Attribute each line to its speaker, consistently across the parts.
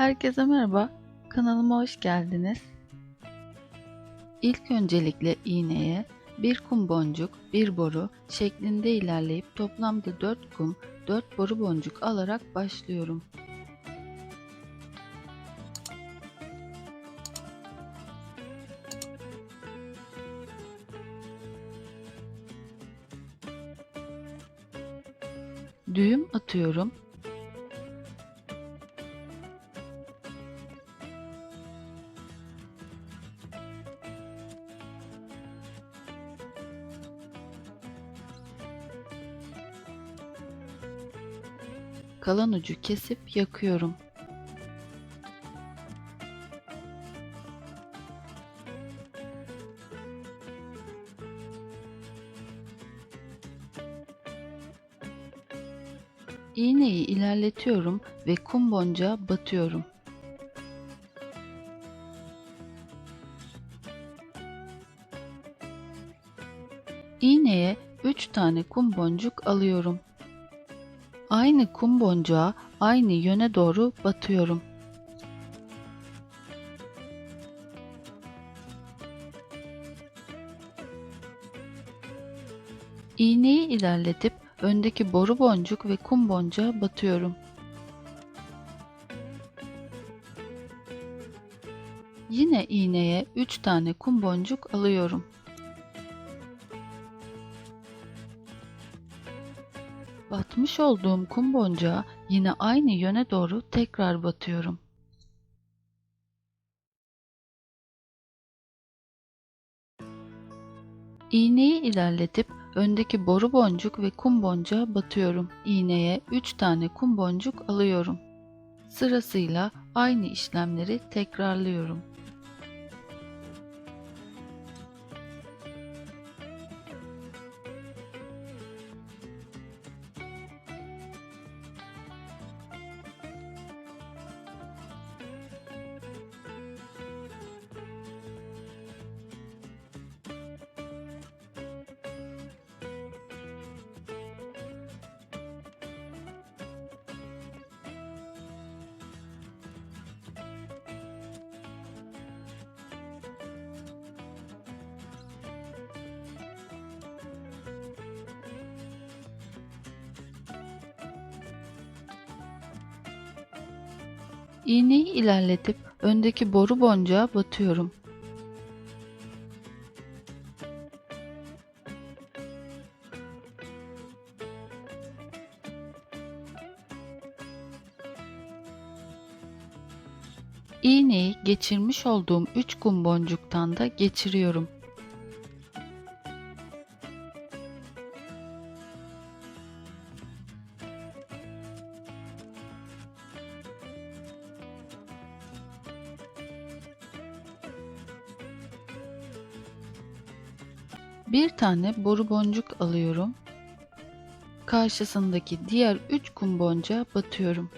Speaker 1: Herkese merhaba, kanalıma hoş geldiniz. İlk öncelikle iğneye bir kum boncuk, bir boru şeklinde ilerleyip toplamda 4 kum, 4 boru boncuk alarak başlıyorum. Düğüm atıyorum. Kalan ucu kesip yakıyorum. İğneyi ilerletiyorum ve kum boncuğa batıyorum. İğneye 3 tane kum boncuk alıyorum. Aynı kum boncuğa aynı yöne doğru batıyorum. İğneyi ilerletip öndeki boru boncuk ve kum boncuğa batıyorum. Yine iğneye 3 tane kum boncuk alıyorum. Batmış olduğum kum boncuğa yine aynı yöne doğru tekrar batıyorum. İğneyi ilerletip öndeki boru boncuk ve kum boncuğa batıyorum. İğneye 3 tane kum boncuk alıyorum. Sırasıyla aynı işlemleri tekrarlıyorum. İğneyi ilerletip öndeki boru boncuğa batıyorum. İğneyi geçirmiş olduğum 3 kum boncuktan da geçiriyorum. Bir tane boru boncuk alıyorum. Karşısındaki diğer 3 kum boncuğa batıyorum.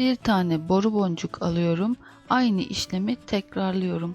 Speaker 1: Bir tane boru boncuk alıyorum. Aynı işlemi tekrarlıyorum.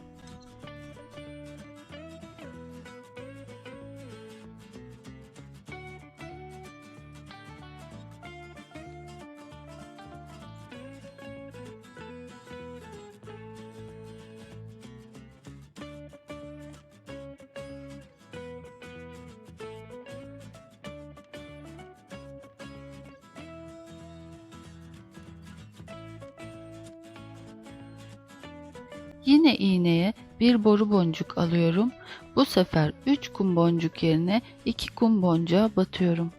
Speaker 1: Yine iğneye bir boru boncuk alıyorum. Bu sefer 3 kum boncuk yerine 2 kum boncuğa batıyorum.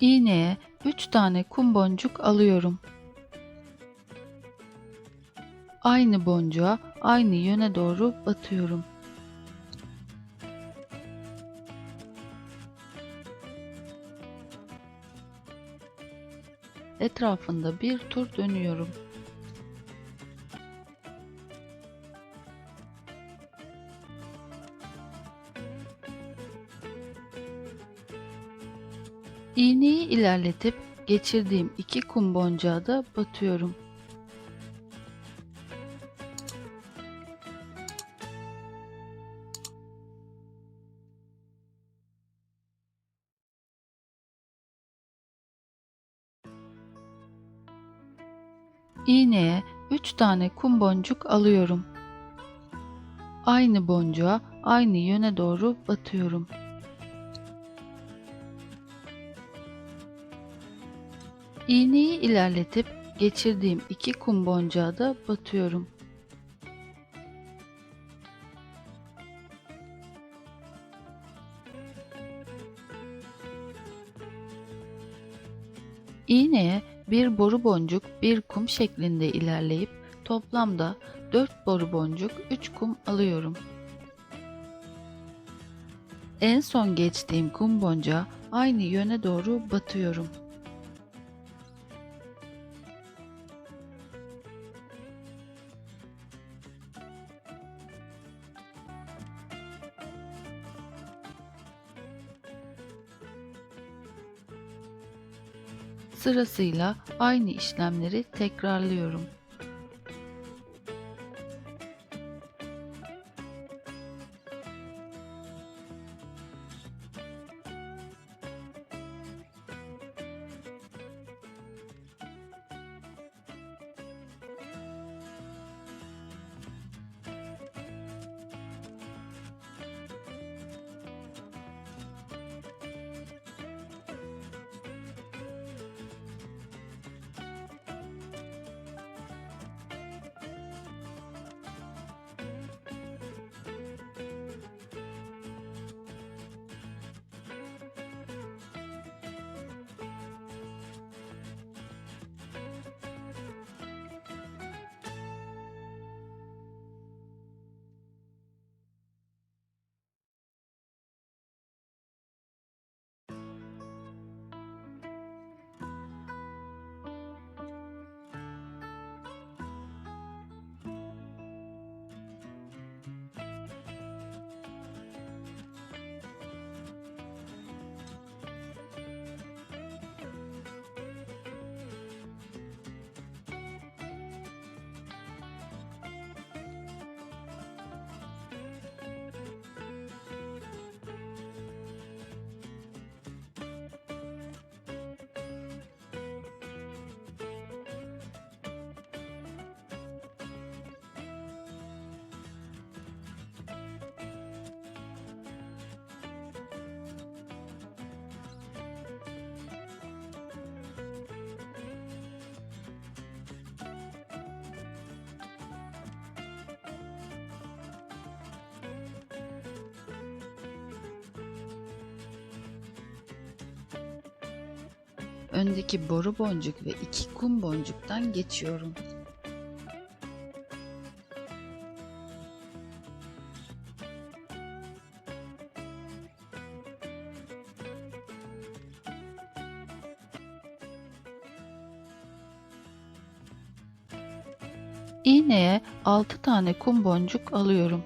Speaker 1: İğneye 3 tane kum boncuk alıyorum. Aynı boncuğa aynı yöne doğru batıyorum. Etrafında bir tur dönüyorum. İğneyi ilerletip geçirdiğim iki kum boncuğa da batıyorum. İğneye 3 tane kum boncuk alıyorum. Aynı boncuğa aynı yöne doğru batıyorum. İğneyi ilerletip geçirdiğim iki kum boncuğa da batıyorum. İğneye bir boru boncuk bir kum şeklinde ilerleyip toplamda 4 boru boncuk 3 kum alıyorum. En son geçtiğim kum boncuğa aynı yöne doğru batıyorum. Sırasıyla aynı işlemleri tekrarlıyorum. Öndeki boru boncuk ve iki kum boncuktan geçiyorum. İğneye 6 tane kum boncuk alıyorum.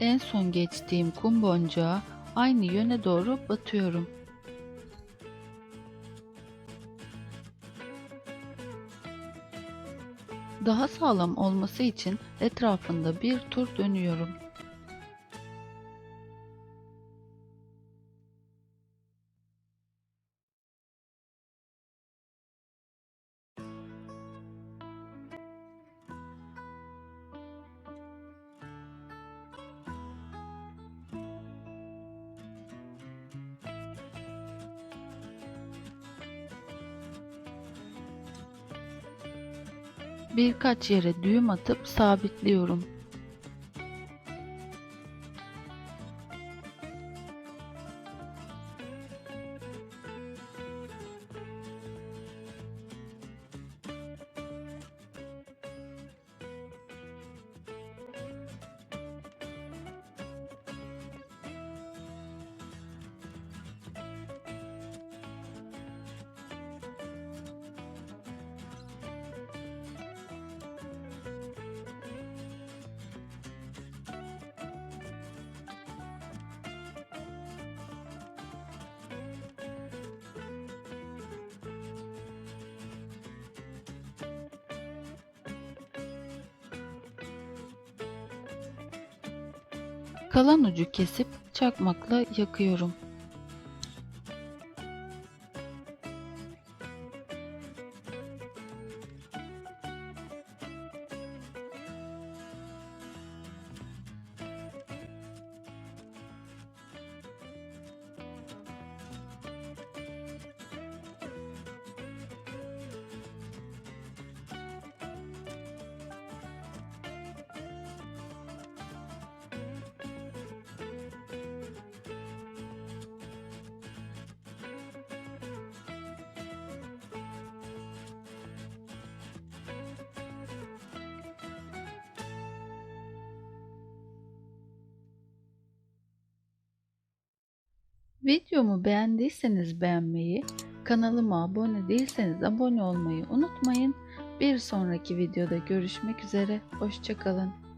Speaker 1: En son geçtiğim kum boncuğa aynı yöne doğru batıyorum. Daha sağlam olması için etrafında bir tur dönüyorum. Birkaç yere düğüm atıp sabitliyorum. Kalan ucu kesip çakmakla yakıyorum. Videomu beğendiyseniz beğenmeyi, kanalıma abone değilseniz abone olmayı unutmayın. Bir sonraki videoda görüşmek üzere. Hoşçakalın.